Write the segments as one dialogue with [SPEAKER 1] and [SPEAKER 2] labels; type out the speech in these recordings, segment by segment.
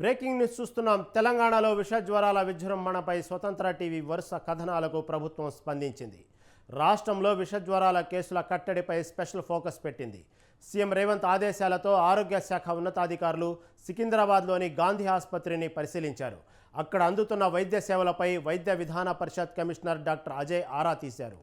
[SPEAKER 1] Breaking news చూస్తున్నాం. తెలంగాణలో విష జ్వరాల విజృంభణపై స్వతంత్ర టీవీ వరుస కథనాలకు ప్రభుత్వం స్పందించింది. రాష్ట్రంలో విష జ్వరాల కేసుల కట్టడిపై స్పెషల్ ఫోకస్ పెట్టింది. సీఎం రేవంత్ ఆదేశాలతో ఆరోగ్య శాఖ ఉన్నతాధికారులు సికింద్రాబాద్లోని గాంధీ ఆసుపత్రిని పరిశీలించారు. అక్కడ అందుతున్న వైద్య సేవలపై వైద్య విధాన పరిషత్ కమిషనర్ డాక్టర్ అజయ్ ఆరా తీశారు.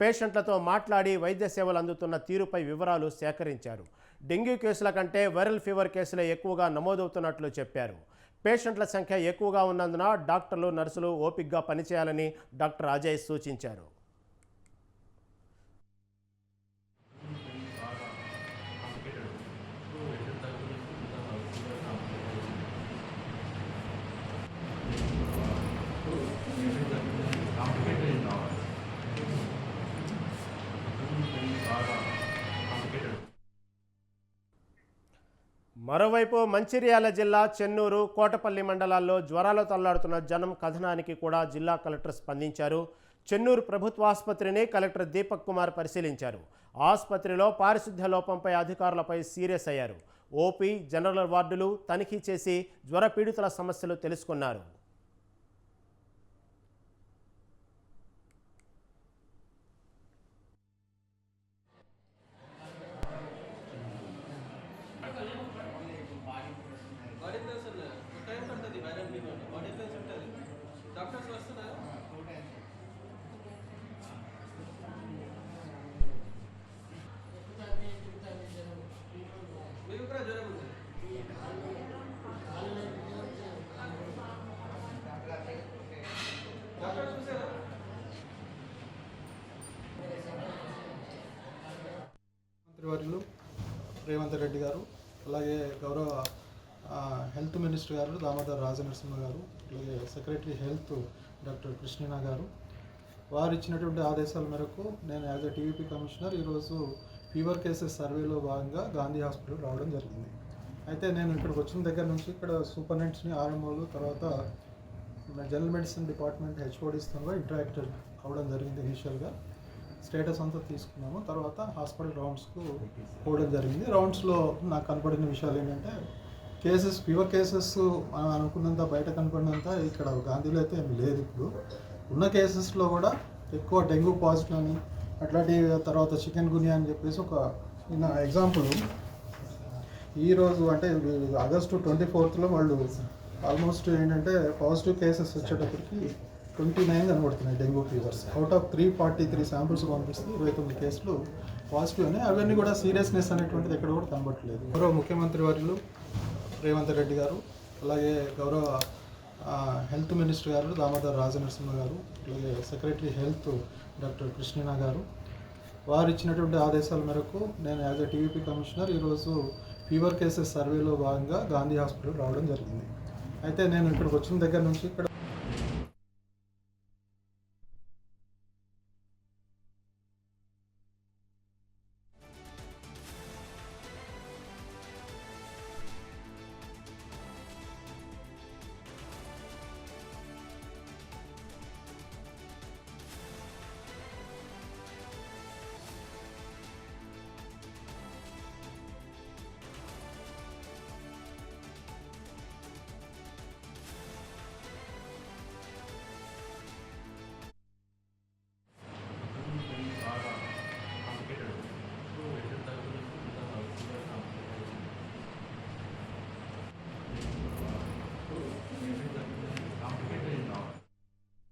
[SPEAKER 1] పేషెంట్లతో మాట్లాడి వైద్య సేవలు అందుతున్న తీరుపై వివరాలు సేకరించారు. డెంగ్యూ కేసుల కంటే వైరల్ ఫీవర్ కేసులే ఎక్కువగా నమోదవుతున్నట్లు చెప్పారు. పేషెంట్ల సంఖ్య ఎక్కువగా ఉన్నందున డాక్టర్లు నర్సులు ఓపిక్గా పనిచేయాలని డాక్టర్ అజయ్ సూచించారు. మరోవైపు మంచిర్యాల జిల్లా చెన్నూరు కోటపల్లి మండలాల్లో జ్వరాలు తల్లాడుతున్న జనం కథనానికి కూడా జిల్లా కలెక్టర్ స్పందించారు. చెన్నూరు ప్రభుత్వ ఆసుపత్రిని కలెక్టర్ దీపక్ కుమార్ పరిశీలించారు. ఆసుపత్రిలో పారిశుద్ధ్య లోపంపై అధికారులపై సీరియస్ అయ్యారు. ఓపీ జనరల్ వార్డులు తనిఖీ చేసి జ్వర పీడితుల సమస్యలు తెలుసుకున్నారు.
[SPEAKER 2] బాడీ ప్లేస్ ఉన్నాయి టైం పడుతుంది వైరల్ ఫీవర్ బాడీ ప్లేస్ ఉంటుంది? డాక్టర్స్ వస్తున్నారు? మీకు కూడా జ్వరం ఉంది? డాక్టర్ చూసారా?
[SPEAKER 3] మంత్రివర్యులు రేవంత్ రెడ్డి గారు అలాగే గౌరవ హెల్త్ మినిస్టర్ గారు దామోదర్ రాజనరసింహ గారు అలాగే సెక్రటరీ హెల్త్ డాక్టర్ కృష్ణ గారు వారు ఇచ్చినటువంటి ఆదేశాల మేరకు నేను యాజ్ ఎ టీవీపీ కమిషనర్ ఈరోజు ఫీవర్ కేసెస్ సర్వేలో భాగంగా గాంధీ హాస్పిటల్ రావడం జరిగింది. అయితే నేను ఇక్కడికి వచ్చిన దగ్గర నుంచి ఇక్కడ సూపరింటెండెంట్స్ని ఆర్ఎంఓలు తర్వాత జనరల్ మెడిసిన్ డిపార్ట్మెంట్ హెచ్ఓడిస్తో కూడా ఇంటరాక్ట్ అవ్వడం జరిగింది ఇనిషియల్గా. స్టేటస్ అంతా తీసుకున్నాము. తర్వాత హాస్పిటల్ రౌండ్స్కు పోవడం జరిగింది. రౌండ్స్లో నాకు కనపడిన విషయాలు ఏంటంటే కేసెస్ ఫీవర్ కేసెస్ మనం అనుకున్నంత బయట కనపడినంత ఇక్కడ గాంధీలో అయితే ఏమి లేదు ఇప్పుడు. ఉన్న కేసెస్లో కూడా ఎక్కువ డెంగ్యూ పాజిటివ్ అని అట్లాంటి తర్వాత చికెన్ గునియా అని చెప్పేసి ఒక నిన్న ఎగ్జాంపుల్ ఈరోజు అంటే ఆగస్టు ట్వంటీ ఫోర్త్లో వాళ్ళు ఆల్మోస్ట్ ఏంటంటే పాజిటివ్ కేసెస్ వచ్చేటప్పటికి ట్వంటీ నైన్ కనబడుతున్నాయి dengue fevers out of three forty three samples పంపిస్తే ఇరవై తొమ్మిది కేసులు పాజిటివ్ అని అవన్నీ కూడా సీరియస్నెస్ అనేటువంటిది ఎక్కడ కూడా కనబడట్లేదు. మరో ముఖ్యమంత్రి వారిలో రేవంత్ రెడ్డి గారు అలాగే గౌరవ హెల్త్ మినిస్టర్ గారు దామోదర్ రాజనరసింహ గారు అలాగే సెక్రటరీ హెల్త్ డాక్టర్ కృష్ణ గారు. వారు ఇచ్చినటువంటి ఆదేశాల మేరకు నేను యాజ్ ఎ టీవీపీ కమిషనర్ ఈరోజు ఫీవర్ కేసెస్ సర్వేలో భాగంగా గాంధీ హాస్పిటల్ రావడం జరిగింది. అయితే నేను ఇక్కడికి వచ్చిన దగ్గర నుంచి ఇక్కడ